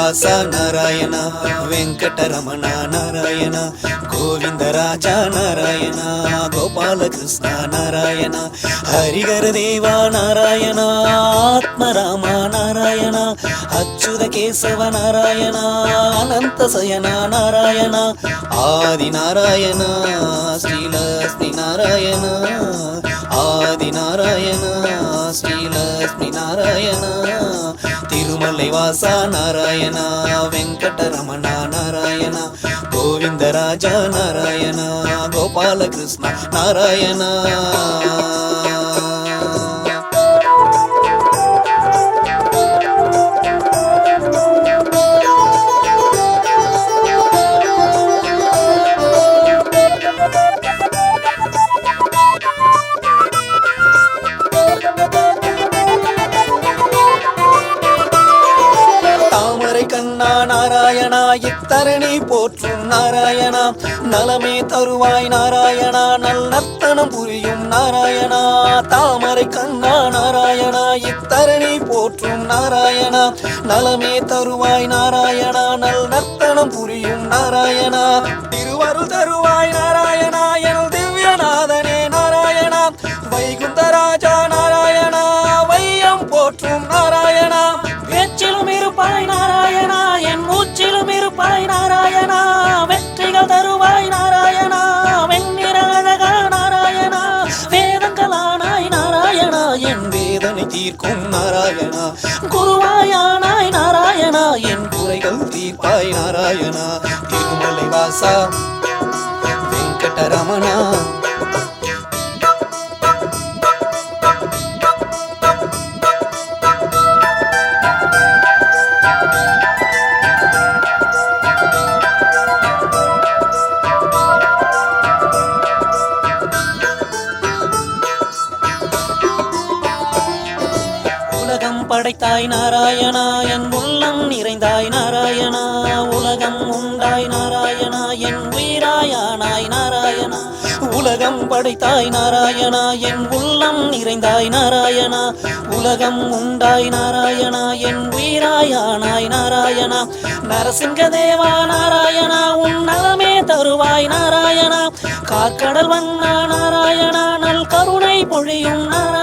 శ్రీనివాస నారాయణ వెంకటరమణ నారాయణ గోవిందరాజ నారాయణ గోపాలకృష్ణ నారాయణ హరిహర దేవ నారాయణ ఆత్మరామ నారాయణ అచ్యుత కేశవ నారాయణ అనంత శయన నారాయణ ఆది నారాయణ శ్రీలక్ష్మి నారాయణ తిరుమలై వాస నారాయణ వెంకటరమణ నారాయణ గోవిందరాజ నారాయణ గోపాలకృష్ణ నారాయణ தரணி போற்றும் நாராயணா. நலமே தருவாய் நாராயணா. நல்லத்தனம் புரியும் நாராயணா. தாமரை கண்ணா நாராயணா. இத்தரணி போற்றும் நாராயணா. நலமே தருவாய் நாராயணா. நல்லத்தனம் புரியும் நாராயணா. தீர்க்கும் நாராயணா. குருவாயானாய் நாராயணா என் குறைகள் தீர்ப்பாய் நாராயணா. திருமலை வாசா வெங்கடரமணா படைத்தாய் நாராயணா என் உள்ளம் நிறைந்தாய் நாராயணா உலகம் உண்டாய் நாராயணா என் உயிராயானாய் நாராயணா. உலகம் படைத்தாய் நாராயணா என் உள்ளம் நிறைந்தாய் நாராயணா. உலகம் உண்டாய் நாராயணா என் உயிராயானாய் நாராயணா. நரசிங்க தேவா நாராயணா உன் நலமே தருவாய் நாராயணா. காக்கடல் வண்ணா நாராயணா நல் கருணை பொழியும் நாராயணா.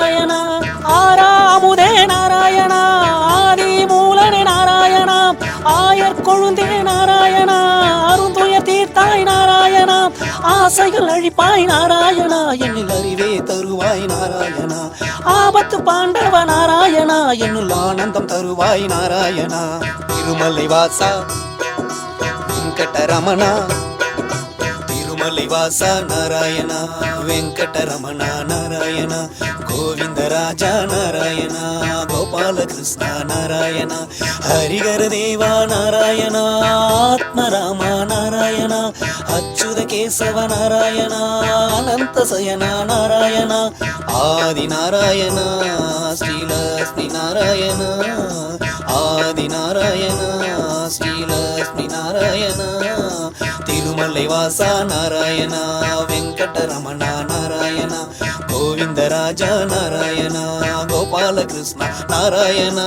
நாராயணா ஆசைகள் அழிப்பாய் நாராயணா என்னில் அறிவே தருவாய் நாராயணா. ஆபத்து பாண்டவ நாராயணா என்னுள் ஆனந்தம் தருவாய் நாராயணா. திருமலை வாசா வெங்கடரமணா திருமலை வாசா நாராயணா வெங்கடரமணா நாராயணா கோவிந்தராஜா நாராயணா கோபாலகிருஷ்ண நாராயணா ஹரிஹர தேவா நாராயணா ஆத்மராமா நாராயணா அச்சுத கேசவ நாராயணா அனந்த சயனா நாராயணா ஆதி நாராயணா ஸ்ரீலக்ஷ்மி நாராயணா ஆதி వ్యాస నారాయణ వెంకటరమణ నారాయణ గోవిందరాజ నారాయణ గోపాలకృష్ణ నారాయణ